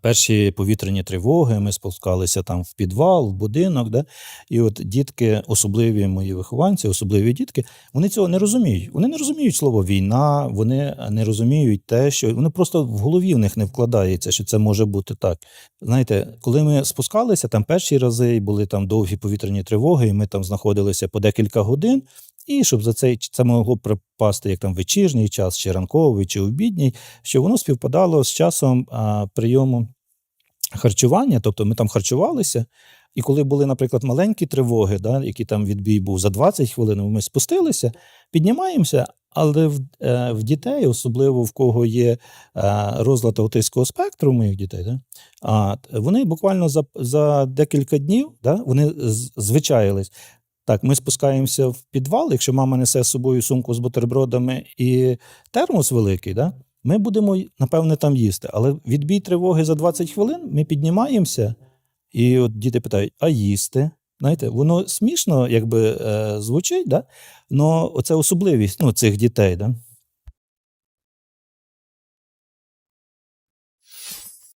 Перші повітряні тривоги, ми спускалися там в підвал, в будинок. Да? І от дітки, особливі мої вихованці, особливі дітки, вони цього не розуміють. Вони не розуміють слово війна, вони не розуміють те, що вони просто в голові в них не вкладається, що це може бути так. Знаєте, коли ми спускалися там перші рази, і були там довгі повітряні тривоги, і ми там знаходилися по декілька годин. І щоб за цей це могло припасти як там вечірній час, чи ранковий, чи обідній, що воно співпадало з часом а, прийому харчування, тобто ми там харчувалися. І коли були, наприклад, маленькі тривоги, да, які там відбій був за 20 хвилин, ми спустилися, піднімаємося, але в, е, в дітей, особливо в кого є е, розлад аутистського спектру, моїх дітей, да, а, вони буквально за, за декілька днів да, вони звичаїлись. Так, ми спускаємося в підвал, якщо мама несе з собою сумку з бутербродами і термос великий, да, ми будемо, напевне, там їсти. Але відбій тривоги за 20 хвилин ми піднімаємося, і от діти питають: а їсти? Знаєте, воно смішно якби е, звучить, да? але це особливість ну, цих дітей. Да?